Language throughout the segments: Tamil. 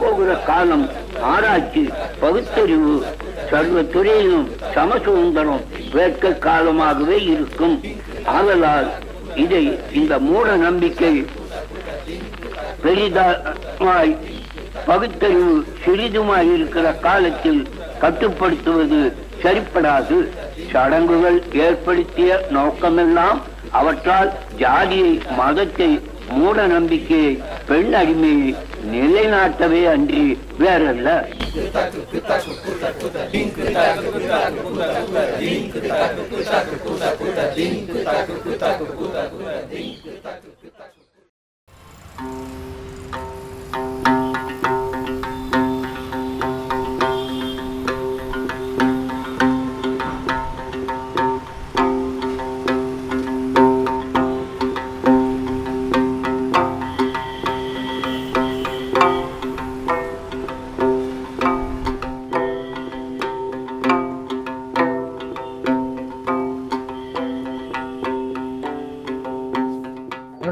போகிற காலம் ஆராய்ச்சி பகுத்தறிவு சர்வ துறையிலும் சமசுந்தரம் வேட்க காலமாகவே இருக்கும். ஆதலால் இதை இந்த மூட நம்பிக்கை பெரிதாய் பகுத்தறிவு சிறிதுமாய் இருக்கிற காலத்தில் கட்டுப்படுத்துவது சரிப்படாது. சடங்குகள் ஏற்படுத்திய நோக்கமெல்லாம் அவற்றால் ஜாதியை மதத்தை மூட நம்பிக்கையை பெண் அடிமையை நிலைநாட்டவே அன்றி வேறல்ல.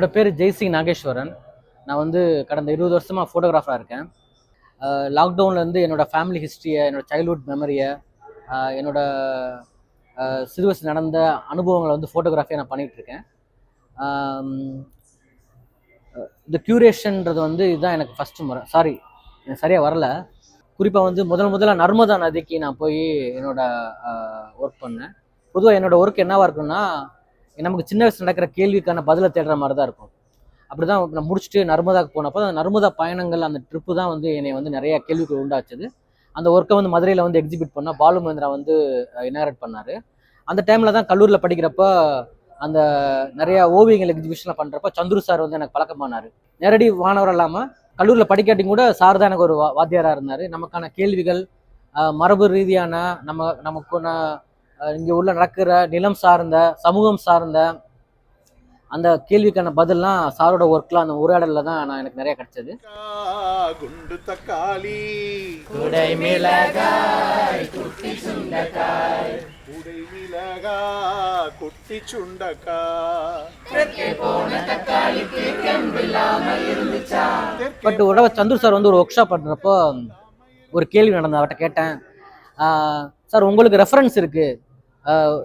என்னோட பேர் ஜெய்சிங் நாகேஸ்வரன். நான் வந்து கடந்த இருபது வருஷமாக ஃபோட்டோகிராஃபராக இருக்கேன். லாக்டவுன்லேருந்து என்னோட ஃபேமிலி ஹிஸ்ட்ரியை என்னோட சைல்ட்ஹுட் மெமரியை என்னோட சிறு வயசு நடந்த அனுபவங்களை வந்து ஃபோட்டோகிராஃபியாக நான் பண்ணிகிட்ருக்கேன் இந்த க்யூரேஷன்றது வந்து இதுதான் எனக்கு ஃபஸ்ட்டு முறை. சாரி எனக்கு சரியாக வரல. குறிப்பாக வந்து முதல் முதல்ல நர்மதா நதிக்கு நான் போய் என்னோடய ஒர்க் பண்ணேன். பொதுவாக என்னோடய ஒர்க் என்னவாக இருக்குன்னா நமக்கு சின்ன வயசு நடக்கிற கேள்விக்கான பதிலை தேடுற மாதிரி தான் இருக்கும். அப்படி தான் நான் முடிச்சுட்டு நர்மதாக்கு போனப்போ அந்த நர்மதா பயணங்கள் அந்த ட்ரிப்பு தான் வந்து என்னை வந்து நிறைய கேள்விகள் உண்டாச்சுது. அந்த ஒர்க்கை வந்து மதுரையில் வந்து எக்ஸிபிட் பண்ணால் பாலு மகேந்திரா வந்து இனாரேட் பண்ணார். அந்த டைமில் தான் கல்லூரியில் படிக்கிறப்ப அந்த நிறையா ஓவியங்கள் எக்ஸிபிஷன்லாம் பண்ணுறப்ப சந்துரு சார் வந்து எனக்கு பழக்கமானார். நேரடி மாணவர் இல்லாமல் கல்லூரியில் படிக்காட்டியும் கூட சார் தான் எனக்கு ஒரு வா வாத்தியாராக இருந்தார். நமக்கான கேள்விகள் மரபு ரீதியான நம்ம நமக்கான இங்கே உள்ள நடக்கிற நிலம் சார்ந்த சமூகம் சார்ந்த அந்த கேள்விக்கான பதில்லாம் சாரோட ஒர்க்லாம் அந்த உரையாடலில் தான் நான் எனக்கு நிறைய கிடைச்சது. குண்டு தக்காளி குடை மிளகாய் உடை மிளகா குட்டி சுண்டக்கா பட் ஒரு தடவை சந்துரு சார் வந்து ஒரு ஒர்க் ஷாப் பண்ணுறப்போ ஒரு கேள்வி நடந்தது அவர்கிட்ட கேட்டேன். சார் உங்களுக்கு ரெஃபரன்ஸ் இருக்கு.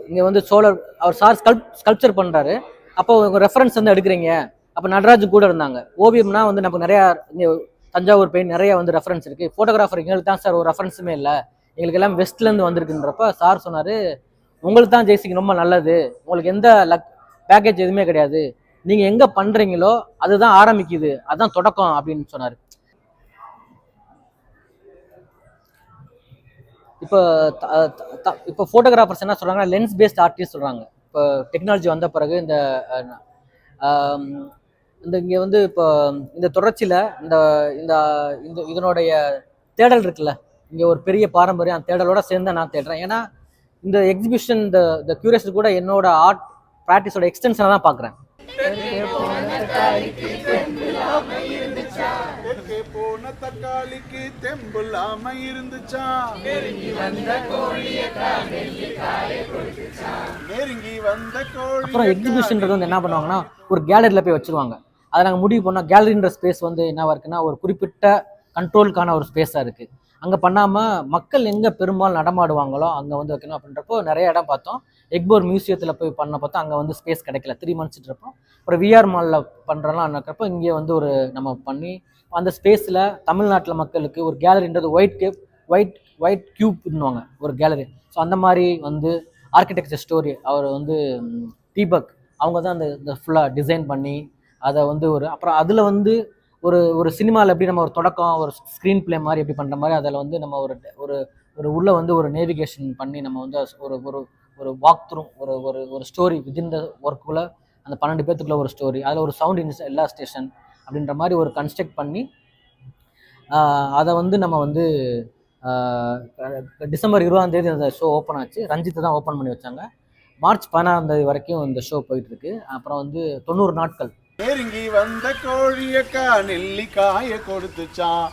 இங்கே வந்து சோழர் அவர் சார் ஸ்கல்ப் ஸ்கல்ப்சர் பண்ணுறாரு அப்போ உங்கள் ரெஃபரன்ஸ் வந்து எடுக்கிறீங்க. அப்போ நடராஜ் கூட இருந்தாங்க. ஓவியம்னா வந்து நமக்கு நிறையா இங்கே தஞ்சாவூர் பெயிண்ட் நிறைய வந்து ரெஃபரன்ஸ் இருக்குது ஃபோட்டோகிராஃபர் எங்களுக்கு தான் சார் ஒரு ரெஃபரன்ஸுமே இல்லை. எங்களுக்கு எல்லாம் வெஸ்ட்லேருந்து வந்திருக்குன்றப்ப சார் சொன்னார் உங்களுக்கு தான் ஜெய்சிங் ரொம்ப நல்லது. உங்களுக்கு எந்த லக் பேக்கேஜ் எதுவுமே கிடையாது. நீங்கள் எங்கே பண்ணுறீங்களோ அதுதான் ஆரம்பிக்குது. அதுதான் தொடக்கம் அப்படின்னு சொன்னார். இப்போ த- த- த- இப்போ ஃபோட்டோகிராஃபர்ஸ் என்ன சொல்கிறாங்கன்னா லென்ஸ் பேஸ்ட் ஆர்டிஸ்ட் சொல்கிறாங்க இப்போ டெக்னாலஜி வந்த பிறகு இந்த இந்த இங்கே வந்து இப்போ இந்த தொடர்ச்சியில் இந்த இந்த இந்த இதனுடைய தேடல் இருக்குல்ல? இங்கே ஒரு பெரிய பாரம்பரியம் அந்த தேடலோட சேர்ந்து நான் தேடுறேன். ஏன்னா இந்த எக்ஸிபிஷன் இந்த இந்த கியூரியஸ் கூட என்னோட ஆர்ட் ப்ராக்டிஸோட எக்ஸ்டென்ஷனை தான் பார்க்குறேன் தக்காளிக்கு தெம்புல்லாம இருந்துச்சா? நெருங்கி வந்த கோழி அப்புறம் எக்ஸிபிஷன்றது வந்து என்ன பண்ணுவாங்கன்னா ஒரு கேலரியில் போய் வச்சிருவாங்க. அதை நாங்கள் முடிவு பண்ணோம் கேலரின்ற ஸ்பேஸ் வந்து என்னவா இருக்குன்னா ஒரு குறிப்பிட்ட கண்ட்ரோலுக்கான ஒரு ஸ்பேஸாக இருக்குது அங்கே பண்ணாமல் மக்கள் எங்கே பெரும்பாலும் நடமாடுவாங்களோ அங்கே வந்து வைக்கணும் அப்படின்றப்போ நிறைய இடம் பார்த்தோம். எக்போர் மியூசியத்தில் போய் பண்ண பார்த்தா அங்கே வந்து ஸ்பேஸ் கிடைக்கல. த்ரீ மந்த்ஸ்ன்றப்போ ஒரு விஆர் மாலில் பண்ணுறலாம் இருக்கிறப்போ இங்கே வந்து ஒரு நம்ம பண்ணி அந்த ஸ்பேஸில் தமிழ்நாட்டில் மக்களுக்கு ஒரு கேலரின்றது ஒயிட் கேப் ஒயிட் ஒயிட் க்யூப்னுவாங்க ஒரு கேலரி ஸோ அந்த மாதிரி வந்து ஆர்கிடெக்சர் ஸ்டோரி அவர் வந்து தீபக் அவங்க தான் அந்த இந்த ஃபுல்லாக டிசைன் பண்ணி அதை வந்து ஒரு அப்புறம் அதில் வந்து ஒரு ஒரு சினிமாவில் எப்படி நம்ம ஒரு தொடக்கம் ஒரு ஸ்க்ரீன் பிளே மாதிரி எப்படி பண்ணுற மாதிரி அதில் வந்து நம்ம ஒரு ஒரு ஒரு உள்ளே வந்து ஒரு நேவிகேஷன் பண்ணி நம்ம வந்து ஒரு ஒரு ஒரு வாக் த்ரூ ஒரு ஒரு ஒரு ஸ்டோரி வித்தின் த ஒர்க்குள்ளே அந்த பன்னெண்டு பேத்துக்குள்ள ஒரு ஸ்டோரி அதில் ஒரு சவுண்ட் இன்ஸ் எல்லா ஸ்டேஷன் அப்படின்ற மாதிரி ஒரு கன்ஸ்ட்ரக்ட் பண்ணி அதை வந்து நம்ம வந்து டிசம்பர் இருபதாம் தேதி அந்த ஷோ ஓப்பன் ஆச்சு. ரஞ்சித்தை தான் ஓப்பன் பண்ணி வச்சாங்க. மார்ச் பதினாறாம் தேதி வரைக்கும் இந்த ஷோ போயிட்டு இருக்கு அப்புறம் வந்து தொண்ணூறு நாட்கள். நெருங்கி வந்த கோழியக்கா நெல்லிக்காய கொடுத்துச்சான்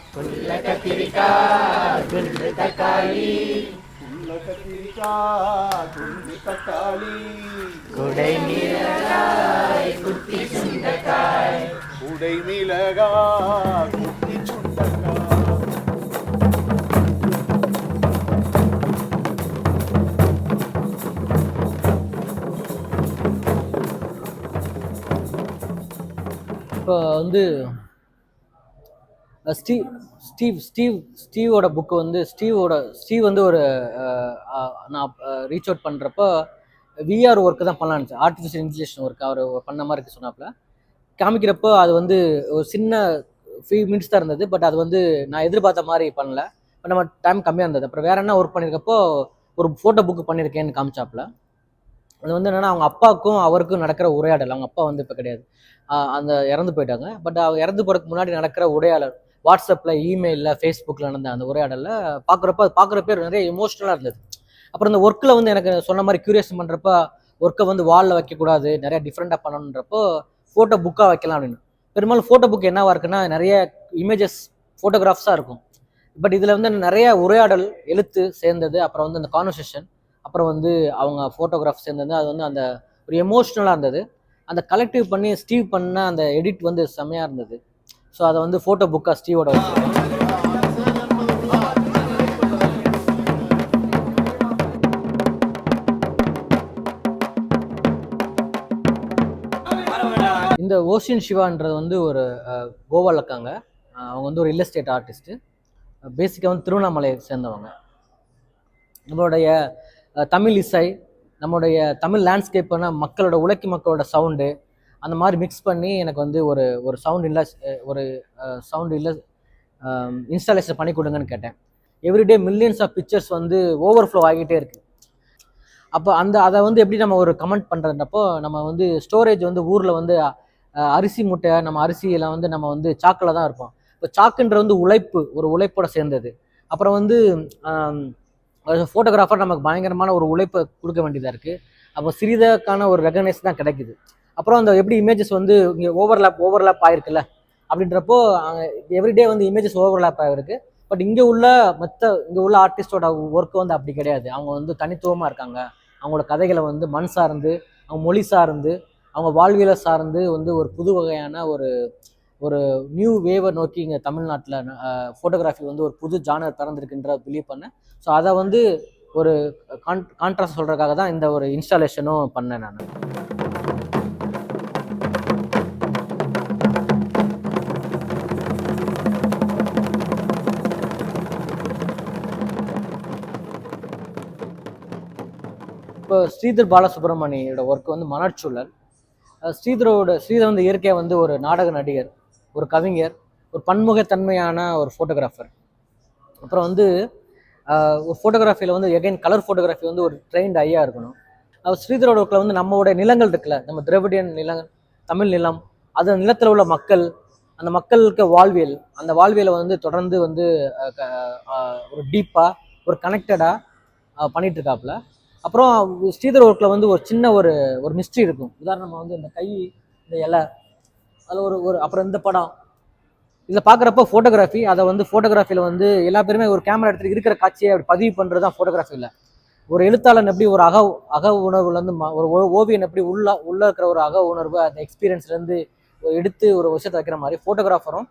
கத்திரிக்காய் குண்டு தக்காளி காளி குடை மிளகா குட்டி சுண்டக்கா. இப்போ வந்து ஸ்டீவ் ஸ்டீவ் ஸ்டீவ் ஸ்டீவோட புக்கு வந்து ஸ்டீவோட ஸ்டீவ் வந்து ஒரு நான் ரீச் அவுட் பண்ணுறப்போ விஆர் ஒர்க்கு தான் பண்ணலான்னு ஆர்டிஃபிஷியல் இன்டெலிஜென்ஸ் ஒர்க் அவர் பண்ண மாதிரி இருக்கு சொன்னாப்புல. காமிக்கிறப்போ அது வந்து ஒரு சின்ன ஃபியூ மினிட்ஸ் தான் இருந்தது. பட் அது வந்து நான் எதிர்பார்த்த மாதிரி பண்ணல. இப்போ நம்ம டைம் கம்மியாக இருந்தது. அப்புறம் வேற என்ன ஒர்க் பண்ணியிருக்கப்போ ஒரு ஃபோட்டோ புக்கு பண்ணியிருக்கேன்னு காமிச்சாப்புல. அது வந்து என்னென்னா அவங்க அப்பாவுக்கும் அவருக்கும் நடக்கிற உரையாடல். அவங்க அப்பா வந்து இப்போ கிடையாது. அந்த இறந்து போயிட்டாங்க. பட் அவங்க இறந்து போகிறதுக்கு முன்னாடி நடக்கிற உரையாடல் வாட்ஸ்அப்பில் இமெயிலில் ஃபேஸ்புக்கில் நடந்த அந்த உரையாடலில் பார்க்குறப்ப அது பார்க்குறப்ப நிறைய எமோஷ்னலாக இருந்தது. அப்புறம் இந்த ஒர்க்கில் வந்து எனக்கு சொன்ன மாதிரி க்யூரியேஷன் பண்ணுறப்ப ஒர்க்கை வந்து வாலில் வைக்கக்கூடாது நிறைய டிஃப்ரெண்ட்டாக பண்ணணுன்றப்போ ஃபோட்டோ புக்காக வைக்கலாம் அப்படின்னு. பெரும்பாலும் ஃபோட்டோ புக் என்னவா இருக்குன்னா நிறைய இமேஜஸ் ஃபோட்டோகிராஃப்ஸாக இருக்கும். பட் இதில் வந்து நிறைய உரையாடல் எழுத்து சேர்ந்தது அப்புறம் வந்து அந்த கான்வர்சேஷன் அப்புறம் வந்து அவங்க ஃபோட்டோகிராஃப் சேர்ந்தது அது வந்து அந்த ஒரு எமோஷ்னலாக இருந்தது. அந்த கலெக்டிவ் பண்ணி ஸ்டீவ் பண்ண அந்த எடிட் வந்து செம்மையாக இருந்தது. ஸோ அதை வந்து ஃபோட்டோ புக்காக ஸ்டீவோட வச்சு இந்த ஓஷியன் சிவான்றது வந்து ஒரு கோவாவில் கோவால இருக்காங்க அவங்க வந்து ஒரு இல்லஸ்டேட் ஆர்டிஸ்ட்டு பேசிக்காக வந்து திருவண்ணாமலையை சேர்ந்தவங்க. நம்மளுடைய தமிழ் இசை நம்மளுடைய தமிழ் லேண்ட்ஸ்கேப்னா மக்களோட உழைக்கும் மக்களோட சவுண்டு அந்த மாதிரி மிக்ஸ் பண்ணி எனக்கு வந்து ஒரு ஒரு சவுண்ட் இல்லை ஒரு சவுண்ட் இல்லை இன்ஸ்டாலேஷன் பண்ணி கொடுங்கன்னு கேட்டேன். எவ்ரிடே மில்லியன்ஸ் ஆஃப் பிக்சர்ஸ் வந்து ஓவர்ஃப்ளோ ஆகிட்டே இருக்கு. அப்போ அந்த அதை வந்து எப்படி நம்ம ஒரு கமெண்ட் பண்ணுறதுன்றப்போ நம்ம வந்து ஸ்டோரேஜ் வந்து ஊரில் வந்து அரிசி மூட்டை நம்ம அரிசியெல்லாம் வந்து நம்ம வந்து சாக்கில் தான் இருப்போம். இப்போ சாக்குன்ற வந்து உழைப்பு ஒரு உழைப்போட சேர்ந்தது. அப்புறம் வந்து ஃபோட்டோகிராஃபர் நமக்கு பயங்கரமான ஒரு உழைப்பை கொடுக்க வேண்டியதாக இருக்குது அப்போ சிறிதக்கான ஒரு ரெகனைஸ் தான் கிடைக்குது. அப்புறம் அந்த எப்படி இமேஜஸ் வந்து இங்கே ஓவர்லேப் ஓவர்லேப் ஆயிருக்குல்ல? அப்படின்றப்போ எவ்ரிடே வந்து இமேஜஸ் ஓவர்லேப் ஆகிருக்கு பட் இங்கே உள்ள மற்ற இங்கே உள்ள ஆர்டிஸ்டோட ஒர்க்கு வந்து அப்படி கிடையாது. அவங்க வந்து தனித்துவமாக இருக்காங்க. அவங்களோட கதைகளை வந்து மண் சார்ந்து அவங்க மொழி சார்ந்து அவங்க வாழ்வியலை சார்ந்து வந்து ஒரு புது வகையான ஒரு ஒரு நியூ வேவை நோக்கி இங்கே தமிழ்நாட்டில் ஃபோட்டோகிராஃபி வந்து ஒரு புது ஜானர் திறந்திருக்குன்ற பிலீவ் பண்ணேன். ஸோ அதை வந்து ஒரு கான் கான்ட்ராஸ்ட் சொல்கிறதுக்காக தான் இந்த ஒரு இன்ஸ்டாலேஷனும் பண்ணேன் நான். இப்போ ஸ்ரீதர் பாலசுப்ரமணியோட ஒர்க் வந்து மணற்சூழல். ஸ்ரீதரோட ஸ்ரீதர் வந்து இயற்கையாக வந்து ஒரு நாடக நடிகர் ஒரு கவிஞர் ஒரு பன்முகத்தன்மையான ஒரு ஃபோட்டோகிராஃபர் அப்புறம் வந்து ஒரு ஃபோட்டோகிராஃபியில் வந்து எகைன் கலர் ஃபோட்டோகிராஃபி வந்து ஒரு ட்ரெயின்ட் ஐயா இருக்கணும். அவர் ஸ்ரீதரோட ஒர்க்கில் வந்து நம்மளுடைய நிலங்கள் இருக்குல்ல நம்ம திராவிடியன் நிலங்கள் தமிழ் நிலம் அது நிலத்தில் உள்ள மக்கள் அந்த மக்களுக்கு வாழ்வியல் அந்த வாழ்வியலை வந்து தொடர்ந்து வந்து க- ஒரு டீப்பாக ஒரு கனெக்டடாக பண்ணிகிட்டு இருக்காப்புல. அப்புறம் ஸ்ரீதர் ஒர்க்கில் வந்து ஒரு சின்ன ஒரு ஒரு மிஸ்ட்ரி இருக்கும். உதாரணமாக வந்து இந்த கை இந்த இலை அதில் ஒரு ஒரு அப்புறம் இந்த படம். இதில் பார்க்குறப்ப ஃபோட்டோகிராஃபி அதை வந்து ஃபோட்டோகிராஃபியில் வந்து எல்லா பேருமே ஒரு கேமரா எடுத்துகிட்டு இருக்கிற காட்சியை அப்படி பதிவு பண்ணுறது தான் ஃபோட்டோகிராஃபியில் ஒரு எழுத்தாளன் எப்படி ஒரு அக அக உணர்வுலேருந்து ஒரு ஓ- ஓவியன் எப்படி உள்ள உள்ளே இருக்கிற ஒரு அக உணர்வு அந்த எக்ஸ்பீரியன்ஸ்லேருந்து எடுத்து ஒரு விஷயத்தை வைக்கிற மாதிரி ஃபோட்டோகிராஃபரும்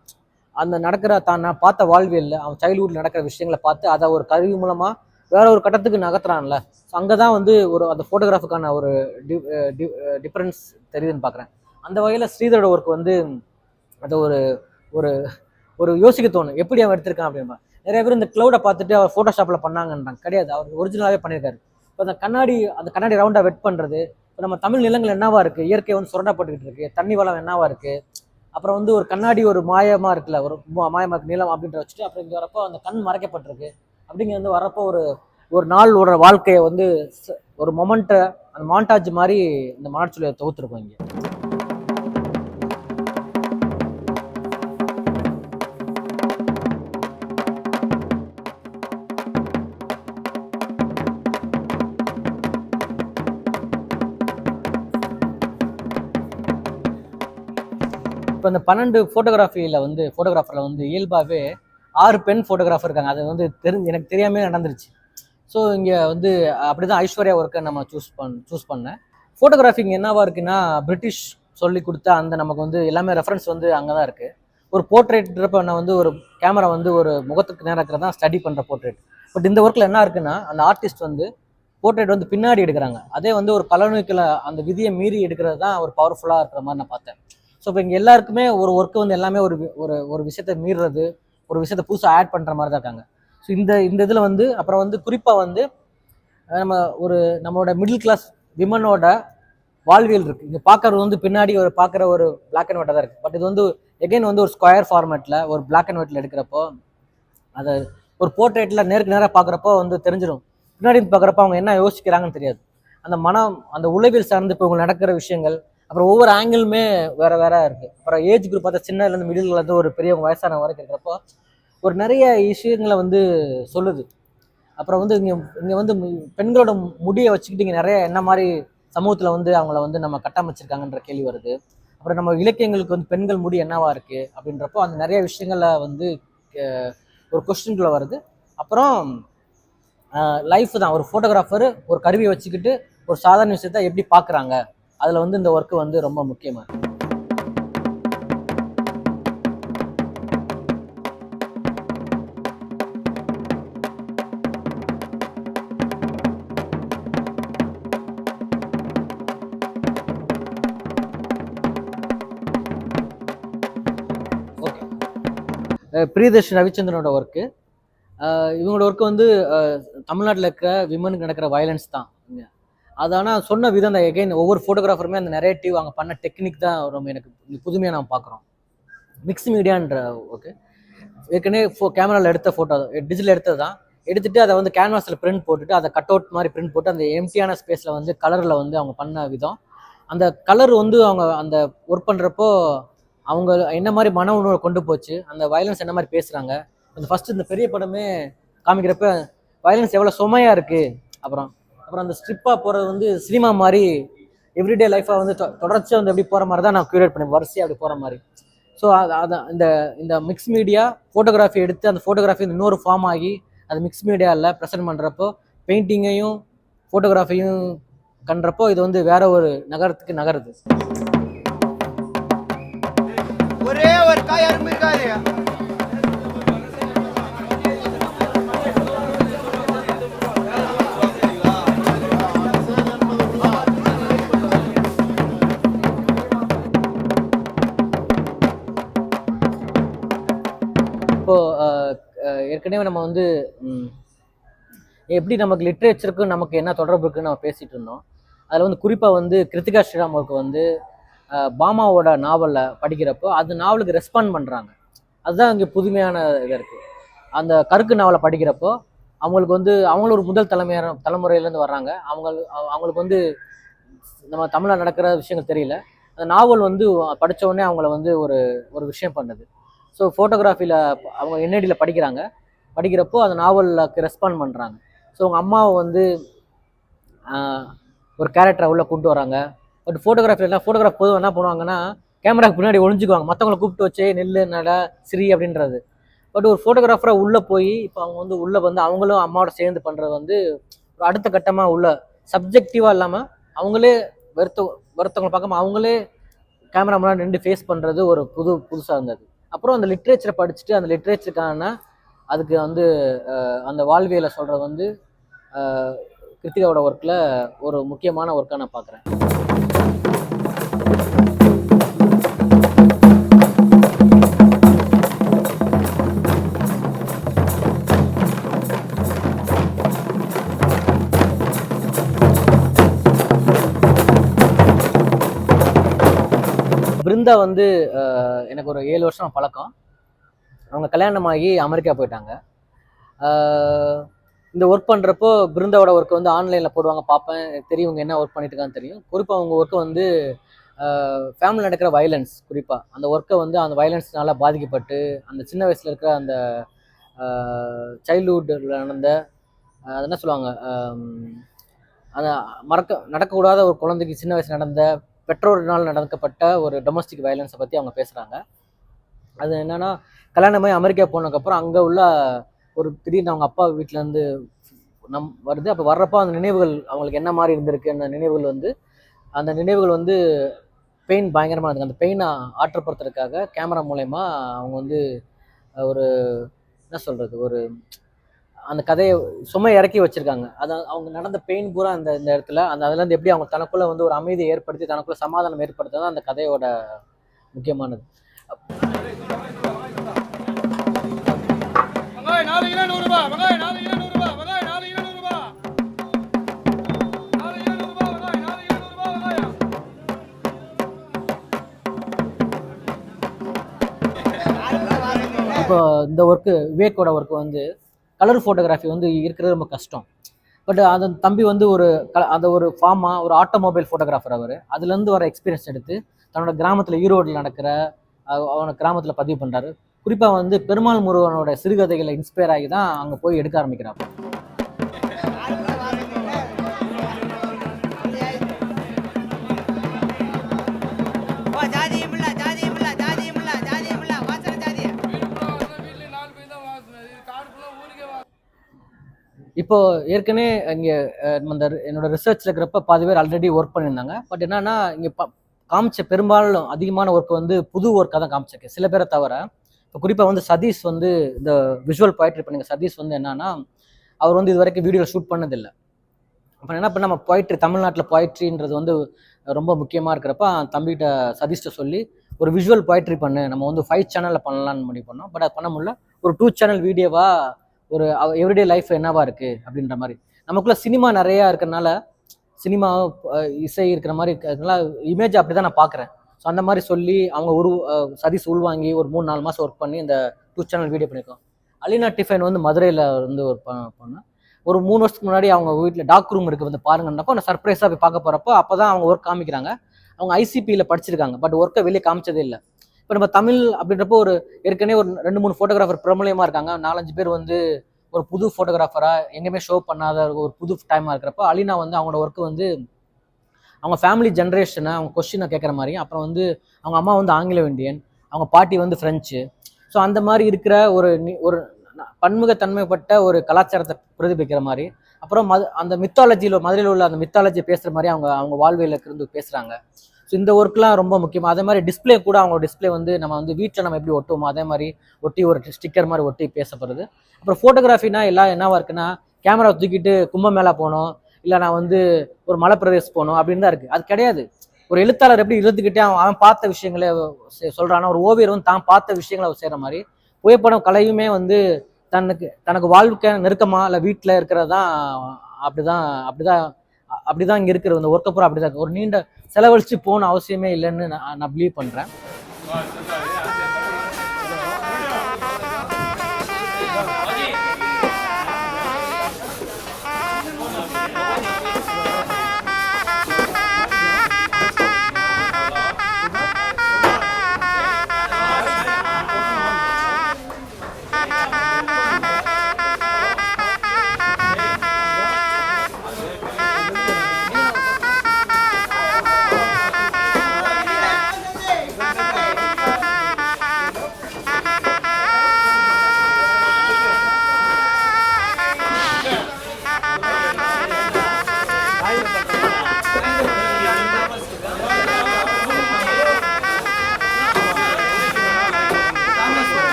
அந்த நடக்கிற தான் நான் பார்த்த வாழ்வியலில் அவன் சைல்ட்ஹுட்டில் நடக்கிற விஷயங்களை பார்த்து அதை ஒரு கருவி மூலமாக வேற ஒரு கட்டத்துக்கு நகர்த்துறான்ல. ஸோ அங்கே தான் வந்து ஒரு அந்த ஃபோட்டோகிராஃபுக்கான ஒரு டி டிஃப்ரென்ஸ் தெரியுதுன்னு பார்க்குறேன் அந்த வகையில் ஸ்ரீதரோட ஒர்க் வந்து அதை ஒரு ஒரு ஒரு யோசிக்க தோணும். எப்படி அவன் எடுத்திருக்கான் அப்படின்பா நிறைய பேர் இந்த க்ளவுடை பார்த்துட்டு அவர் ஃபோட்டோஷாப்பில் பண்ணாங்கன்றாங்க. கிடையாது. அவர் ஒரிஜினலாகவே பண்ணியிருக்காரு. இப்போ அந்த கண்ணாடி அந்த கண்ணாடி ரவுண்டாக வெட் பண்ணுறது இப்போ நம்ம தமிழ் நிலங்கள் என்னவா இருக்குது இயற்கை வந்து சுரண்டப்பட்டுக்கிட்டு இருக்கு. தண்ணி வளம் என்னவா இருக்குது அப்புறம் வந்து ஒரு கண்ணாடி ஒரு மாயமாக இருக்குல்ல ஒரு மாயமாக நிலம் நீளம் அப்படின்ற வச்சுட்டு அப்புறம் இங்கே வரப்போ அந்த கண் மறைக்கப்பட்டிருக்கு. அப்படிங்கிறது வந்து வரப்போ ஒரு ஒரு நாளோட வாழ்க்கையை வந்து ச- ஒரு மொமெண்ட்டை அந்த மாண்டாஜ் மாதிரி இந்த மாநாட்சியில் தொகுத்துருக்கோம் இங்கே. இப்போ இந்த பன்னெண்டு ஃபோட்டோகிராஃபியில் வந்து ஃபோட்டோகிராஃபரில் வந்து இயல்பாகவே ஆறு பெண் ஃபோட்டோகிராஃபர் இருக்காங்க. அது வந்து தெரிஞ்சு எனக்கு தெரியாமே நடந்துருச்சு. ஸோ இங்கே வந்து அப்படி தான் ஐஸ்வர்யா ஒர்க்கை நம்ம சூஸ் பண் சூஸ் பண்ணேன். ஃபோட்டோகிராஃபிங் என்னவா இருக்குன்னா பிரிட்டிஷ் சொல்லி கொடுத்த அந்த நமக்கு வந்து எல்லாமே ரெஃபரன்ஸ் வந்து அங்கே தான் இருக்குது ஒரு போர்ட்ரேட்ன்றப்ப நான் வந்து ஒரு கேமரா வந்து ஒரு முகத்துக்கு நேரம் தான் ஸ்டடி பண்ணுற போர்ட்ரேட் பட் இந்த ஒர்க்கில் என்ன இருக்குன்னா அந்த ஆர்டிஸ்ட் வந்து போர்ட்ரேட் வந்து பின்னாடி எடுக்கிறாங்க. அதே வந்து ஒரு பலனுக்கில் அந்த விதியை மீறி எடுக்கிறது தான் ஒரு பவர்ஃபுல்லாக இருக்கிற மாதிரி நான் பார்த்தேன். ஸோ இப்போ இங்கே எல்லாருக்குமே ஒரு ஒர்க்கு வந்து எல்லாமே ஒரு வி- ஒரு ஒரு விஷயத்தை மீறுறது ஒரு விஷயத்தை புதுசாக ஆட் பண்ணுற மாதிரி தான் இருக்காங்க. ஸோ இந்த இந்த இதில் வந்து அப்புறம் வந்து குறிப்பாக வந்து நம்ம ஒரு நம்மளோட மிடில் கிளாஸ் விமனோட வாழ்வியல் இருக்குது இங்கே பார்க்கறது வந்து பின்னாடி ஒரு பார்க்குற ஒரு பிளாக் அண்ட் ஒயிட்டாக தான் இருக்குது பட் இது வந்து எகைன் வந்து ஒரு ஸ்கொயர் ஃபார்மேட்டில் ஒரு பிளாக் அண்ட் ஒயிட்டில் எடுக்கிறப்போ அதை ஒரு போர்ட்ரேட்டில் நேருக்கு நேராக பார்க்குறப்போ வந்து தெரிஞ்சிடும் பின்னாடி பார்க்குறப்போ அவங்க என்ன யோசிக்கிறாங்கன்னு தெரியாது. அந்த மனம் அந்த உளவியல் சார்ந்து இப்போ இவங்க நடக்கிற விஷயங்கள் அப்புறம் ஒவ்வொரு ஆங்கிளுமே வேற வேற இருக்கு. அப்புறம் ஏஜ் குரூப் பார்த்தா சின்னதுலேருந்து மிடில் ஒரு பெரியவங்க வயசான வரைக்கும் இருக்கிறப்போ ஒரு நிறைய விஷயங்களை வந்து சொல்லுது. அப்புறம் வந்து இங்கே இங்கே வந்து பெண்களோட முடியை வச்சுக்கிட்டு இங்கே நிறைய என்ன மாதிரி சமூகத்தில் வந்து அவங்கள வந்து நம்ம கட்டமைச்சிருக்காங்கன்ற கேள்வி வருது. அப்புறம் நம்ம இலக்கியங்களுக்கு வந்து பெண்கள் முடி என்னவா இருக்கு அப்படின்றப்போ அந்த நிறைய விஷயங்களை வந்து ஒரு கொஸ்டின்குள்ளே வருது. அப்புறம் லைஃப் தான். ஒரு ஃபோட்டோகிராஃபர் ஒரு கருவியை வச்சுக்கிட்டு ஒரு சாதாரண விஷயத்த எப்படி பார்க்குறாங்க? அதில் வந்து இந்த ஒர்க்கு வந்து ரொம்ப முக்கியமாக இருக்கு. பிரியதர்ஷன் ரவிச்சந்திரனோட ஒர்க்கு இவங்களோட ஒர்க்கு வந்து தமிழ்நாட்டில் இருக்கிற விமனுக்கு நடக்கிற வயலன்ஸ் தான். அது ஆனால் சொன்ன விதம் அந்த எகைன் ஒவ்வொரு ஃபோட்டோகிராஃபருமே அந்த நெரேட்டிவ் அவங்க பண்ண டெக்னிக் தான் ரொம்ப எனக்கு புதுமையாக நான் பார்க்குறோம். மிக்ஸ் மீடியான்ற ஓகே ஏற்கனவே ஃபோ கேமராவில் எடுத்த ஃபோட்டோ டிஜிட்டல் எடுத்தது தான். எடுத்துட்டு அதை வந்து கேன்வாஸில் பிரிண்ட் போட்டுட்டு அதை கட் அவுட் மாதிரி பிரிண்ட் போட்டு அந்த எம்டியான ஸ்பேஸில் வந்து கலரில் வந்து அவங்க பண்ண விதம். அந்த கலர் வந்து அவங்க அந்த ஒர்க் பண்ணுறப்போ அவங்க என்ன மாதிரி மன உணர்வை கொண்டு போச்சு அந்த வயலன்ஸ் என்ன மாதிரி பேசுகிறாங்க அந்த ஃபஸ்ட்டு இந்த பெரிய படமே காமிக்கிறப்ப வயலன்ஸ் எவ்வளோ சுமையாக இருக்குது அப்புறம் அப்புறம் அந்த ஸ்ட்ரிப்பாக போகிறது வந்து சினிமா மாதிரி எவ்ரிடே லைஃப்பாக வந்து தொ- வந்து எப்படி போகிற மாதிரி தான் நான் க்யூரேட் பண்ணேன். வரிசையாக அப்படி போகிற மாதிரி. ஸோ அது இந்த இந்த மிக்ஸ் மீடியா ஃபோட்டோகிராஃபி எடுத்து அந்த ஃபோட்டோகிராஃபி இன்னொரு ஃபார்ம் ஆகி அது மிக்ஸ் மீடியாவில் ப்ரெசென்ட் பண்ணுறப்போ பெயிண்டிங்கையும் ஃபோட்டோகிராஃபியும் கண்டுறப்போ இது வந்து வேற ஒரு நகரத்துக்கு நகருது. ஒரே ஒரு காய் அரும்பு இருக்காரு ஏற்கனவே நம்ம வந்து எப்படி நமக்கு லிட்ரேச்சருக்கும் நமக்கு என்ன தொடர்பு இருக்குன்னு நம்ம பேசிட்டு இருந்தோம். அதில் வந்து குறிப்பாக வந்து கிருத்திகா ஸ்ரீராம் அவருக்கு வந்து பாமாவோட நாவலை படிக்கிறப்போ அந்த நாவலுக்கு ரெஸ்பாண்ட் பண்ணுறாங்க அதுதான் இங்கே புதுமையான இது இருக்குது அந்த கருக்கு நாவலை படிக்கிறப்போ அவங்களுக்கு வந்து அவங்களும் ஒரு முதல் தலைமையான தலைமுறையிலேருந்து வர்றாங்க. அவங்க அவங்களுக்கு வந்து நம்ம தமிழில் நடக்கிற விஷயங்கள் தெரியல. அந்த நாவல் வந்து படிச்ச உடனே அவங்கள வந்து ஒரு ஒரு விஷயம் பண்ணுது. ஸோ ஃபோட்டோகிராஃபியில் அவங்க என்ஐடியில் படிக்கிறாங்க. படிக்கிறப்போ அந்த நாவலுக்கு ரெஸ்பாண்ட் பண்ணுறாங்க ஸோ அவங்க அம்மாவை வந்து ஒரு கேரக்டரை உள்ளே கொண்டு வராங்க. பட் ஃபோட்டோகிராஃபிலாம் ஃபோட்டோகிராஃப் பொதுவாக என்ன பண்ணுவாங்கன்னா கேமராக்கு பின்னாடி ஒழிஞ்சுக்குவாங்க மற்றவங்களை கூப்பிட்டு வச்சு நெல் நட சிரி அப்படின்றது. பட் ஒரு ஃபோட்டோகிராஃபராக உள்ளே போய் இப்போ அவங்க வந்து உள்ளே வந்து அவங்களும் அம்மாவோட சேர்ந்து பண்ணுறது வந்து ஒரு அடுத்த கட்டமாக உள்ள சப்ஜெக்டிவாக இல்லாமல் அவங்களே வெறுத்த ஒருத்தவங்களை பார்க்காம அவங்களே கேமரா முன்னாடி நின்று ஃபேஸ் பண்ணுறது ஒரு புது புதுசாக இருந்தது. அப்புறம் அந்த லிட்ரேச்சரை படிச்சுட்டு அந்த லிட்ரேச்சருக்கான அதுக்கு வந்து அந்த வாழ்வியலை சொல்கிறது வந்து கிருத்திகாவோட ஒர்க்கில் ஒரு முக்கியமான ஒர்க்காக நான் பார்க்குறேன். பிருந்தா வந்து எனக்கு ஒரு ஏழு வருஷம் பழக்கம். அவங்க கல்யாணமாகி அமெரிக்கா போயிட்டாங்க. இந்த ஒர்க் பண்ணுறப்போ பிருந்தாவோட ஒர்க் வந்து ஆன்லைனில் போடுவாங்க பார்ப்பேன். தெரியும் இவங்க என்ன ஒர்க் பண்ணிட்டு இருக்கான்னு தெரியும். குறிப்பாக அவங்க ஒர்க்கு வந்து ஃபேமிலி நடக்கிற வயலன்ஸ் குறிப்பாக அந்த ஒர்க்கை வந்து அந்த வயலன்ஸ்னால பாதிக்கப்பட்டு அந்த சின்ன வயசில் இருக்கிற அந்த சைல்டுஹுட்டில் நடந்த அது என்ன சொல்லுவாங்க அந்த மறக்க நடக்கக்கூடாத ஒரு குழந்தைக்கு சின்ன வயசு நடந்த பெற்றோர்னால் நடக்கப்பட்ட ஒரு டொமஸ்டிக் வயலன்ஸை பற்றி அவங்க பேசுகிறாங்க அது என்னென்னா கல்யாணமாகி அமெரிக்கா போனதுக்கப்புறம் அங்கே உள்ள ஒரு திடீர்னு அவங்க அப்பா வீட்டிலேருந்து நம் வருது. அப்போ வர்றப்போ அந்த நினைவுகள் அவங்களுக்கு என்ன மாதிரி இருந்திருக்கு? அந்த நினைவுகள் வந்து அந்த நினைவுகள் வந்து பெயின் பயங்கரமாக இருக்குது அந்த பெயினை ஆற்றப்படுத்துறதுக்காக கேமரா மூலயமா அவங்க வந்து ஒரு என்ன சொல்கிறது ஒரு அந்த கதையை சுமை இறக்கி வச்சிருக்காங்க. அது அவங்க நடந்த பெயின் பூரா அந்த இந்த இடத்துல அந்த அதுலேருந்து எப்படி அவங்க தனக்குள்ளே வந்து ஒரு அமைதியை ஏற்படுத்தி தனக்குள்ள சமாதானம் ஏற்படுத்துறது அந்த கதையோட முக்கியமானது. வெங்காயம் நாலு கிலோ நூறு ரூபாய் வெங்காயம் நாலு கிலோ நூறு ரூபாய் வெங்காயம் நாலு கிலோ நூறு ரூபாய் நாலு கிலோ நூறு ரூபாய் வெங்காயம் நாலு கிலோ நூறு ரூபாய் வெங்காயம். இப்போ இந்த ஒர்க்கு விவேக்கோட ஒர்க்கு வந்து கலர் ஃபோட்டோகிராஃபி வந்து இருக்கிறது ரொம்ப கஷ்டம். பட் அந்த தம்பி வந்து ஒரு க அந்த ஒரு ஃபார்மாக ஒரு ஆட்டோமொபைல் ஃபோட்டோகிராஃபர் அவர். அதுலேருந்து வர எக்ஸ்பீரியன்ஸ் எடுத்து தன்னோட கிராமத்தில் ஈரோட்டில் நடக்கிற அவனை கிராமத்தில் பதிவு பண்ணுறாரு குறிப்பாக வந்து பெருமாள் முருகனோட சிறுகதைகளை இன்ஸ்பயர் ஆகி தான் அங்கே போய் எடுக்க ஆரம்பிக்கிறாங்க ஜாதி. இப்போ ஏற்கனவே இங்கே அந்த என்னோட ரிசர்ச்சில் இருக்கிறப்ப பாதி பேர் ஆல்ரெடி ஒர்க் பண்ணியிருந்தாங்க. பட் என்னன்னா இங்கே காமிச்ச பெரும்பாலும் அதிகமான ஒர்க் வந்து புது ஒர்க்காக தான் காமிச்சிருக்கேன் சில பேரை தவிர இப்போ குறிப்பாக வந்து சதீஷ் வந்து இந்த விஷுவல் போய்ட்ரி பண்ணுங்க. சதீஷ் வந்து என்னன்னா அவர் வந்து இது வரைக்கும் வீடியோ ஷூட் பண்ணதில்லை. அப்போ என்ன பண்ண நம்ம போய்ட்ரி தமிழ்நாட்டில் போய்ட்ரின்றது வந்து ரொம்ப முக்கியமாக இருக்கிறப்ப தம்பிகிட்ட சதீஷ்ட சொல்லி ஒரு விஷுவல் போய்ட்ரி பண்ணு. நம்ம வந்து ஃபைவ் சேனலில் பண்ணலான்னு முடிவு பண்ணோம். பட் அது பண்ண முடியல. ஒரு டூ சேனல் வீடியோவாக ஒரு எவ்ரிடே லைஃப் என்னவா இருக்கு அப்படின்ற மாதிரி. நமக்குள்ள சினிமா நிறையா இருக்கிறனால சினிமா இசை இருக்கிற மாதிரி இருக்கிறதுனால இமேஜ் அப்படி தான் நான் பார்க்குறேன். ஸோ அந்த மாதிரி சொல்லி அவங்க ஒரு சதீஸ் சதீஷ் உள்வாங்கி ஒரு மூணு நாலு மாதம் ஒர்க் பண்ணி இந்த டூ சேனல் வீடியோ பண்ணியிருக்கோம் அலினா டிஃபன் வந்து மதுரையில் வந்து ஒரு பண்ணேன் ஒரு மூணு வருஷத்துக்கு முன்னாடி அவங்க வீட்டில் டாக் ரூம் இருக்குது வந்து பாருங்கன்னப்போ நான் சர்ப்ரைஸாக போய் பார்க்க போகிறப்போ அப்போ தான் அவங்க ஒர்க் காமிக்கிறாங்க. அவங்க ஐசிபியில் படிச்சிருக்காங்க பட் ஒர்க்கை வெளியே காமிச்சதே இல்லை. இப்போ நம்ம தமிழ் அப்படின்றப்போ ஒரு ஏற்கனவே ஒரு ரெண்டு மூணு ஃபோட்டோகிராஃபர் பிரபலயமாக இருக்காங்க. நாலஞ்சு பேர் வந்து ஒரு புது ஃபோட்டோகிராஃபராக எங்கேயுமே ஷோ பண்ணாத ஒரு புது டைமாக இருக்கிறப்ப அலினா வந்து அவங்களோட ஒர்க்கு வந்து அவங்க ஃபேமிலி ஜென்ரேஷனை அவங்க கொஸ்டினை கேட்குற மாதிரி. அப்புறம் வந்து அவங்க அம்மா வந்து ஆங்கில இந்தியன் அவங்க பாட்டி வந்து ஃப்ரெஞ்சு ஸோ அந்த மாதிரி இருக்கிற ஒரு ஒரு பன்முகத்தன்மைப்பட்ட ஒரு கலாச்சாரத்தை பிரதிபலிக்கிற மாதிரி. அப்புறம் மது அந்த மித்தாலஜியில் மதுரையில் உள்ள அந்த மித்தாலஜி பேசுகிற மாதிரி அவங்க அவங்க வாழ்வியல இருந்து பேசுகிறாங்க ஸோ இந்த ஒர்க்லாம் ரொம்ப முக்கியம் அதே மாதிரி டிஸ்ப்ளே கூட அவங்க டிஸ்ப்ளே வந்து நம்ம வந்து வீட்டில் நம்ம எப்படி ஒட்டுவோமோ அதே மாதிரி ஒட்டி ஒரு ஸ்டிக்கர் மாதிரி ஒட்டி பேசப்படுறது அப்புறம் ஃபோட்டோகிராஃபினா எல்லாம் என்னவா இருக்குன்னா கேமரா தூக்கிட்டு கும்பமேளா போகணும் இல்லை நான் வந்து ஒரு மலை பிரதேசம் போகணும் அப்படின்னு தான் இருக்குது அது கிடையாது. ஒரு எழுத்தாளர் எப்படி இருந்துக்கிட்டே அவன் அவன் பார்த்த விஷயங்களை செ- ஒரு ஓவியர் வந்து தான் பார்த்த விஷயங்களை அவர் செய்கிற மாதிரி புகைப்படம் கலையுமே வந்து தனக்கு தனக்கு வாழ்க்கை நெருக்கமாக இல்லை வீட்டில் இருக்கிறது தான் அப்படிதான் அப்படிதான் அப்படிதான் இங்கே இருக்கிற இந்த ஒர்க்கப்புறம் அப்படிதான் ஒரு நீண்ட செலவழிச்சு போகணும் அவசியமே இல்லைன்னு நான் நான் பிலீவ் பண்ணுறேன்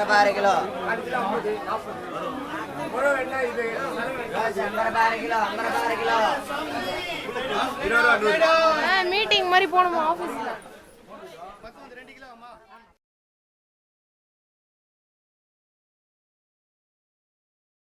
ரூபா அரை கிலோ மீட்டிங் மாதிரி போகணுமா ஆஃபீஸில்